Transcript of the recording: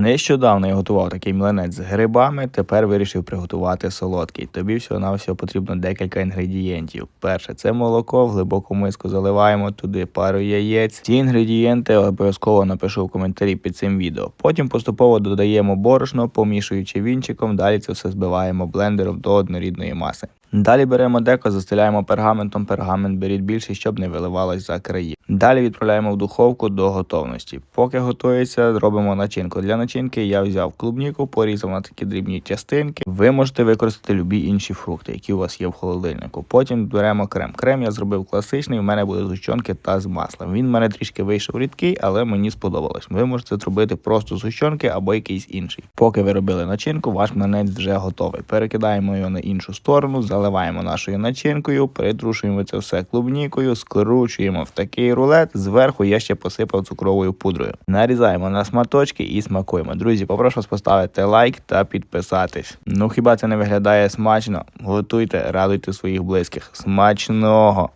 Нещодавно я готував такий млинець з грибами, тепер вирішив приготувати солодкий. Тобі всього на всього потрібно декілька інгредієнтів. Перше, це молоко, в глибоку миску заливаємо туди пару яєць. Ці інгредієнти обов'язково напишу в коментарі під цим відео. Потім поступово додаємо борошно, помішуючи вінчиком. Далі це все збиваємо блендером до однорідної маси. Далі беремо деко, застеляємо пергаментом. Пергамент беріть більше, щоб не виливалось за краї. Далі відправляємо в духовку до готовності. Поки готується, робимо начинку. Для начинки я взяв клубніку, порізав на такі дрібні частинки. Ви можете використати любі інші фрукти, які у вас є в холодильнику. Потім беремо крем. Крем я зробив класичний. У мене буде зущенки та з маслом. Він в мене трішки вийшов рідкий, але мені сподобалось. Ви можете зробити просто зущенки або якийсь інший. Поки ви робили начинку, ваш млинець вже готовий. Перекидаємо його на іншу сторону, заливаємо нашою начинкою, притрушуємо це все клубнікою, скручуємо в такий рулет. Зверху я ще посипав цукровою пудрою. Нарізаємо на сматочки і смакуємо. Друзі, попрошу поставити лайк та підписатись. Ну хіба це не виглядає смачно? Готуйте, радуйте своїх близьких. Смачного!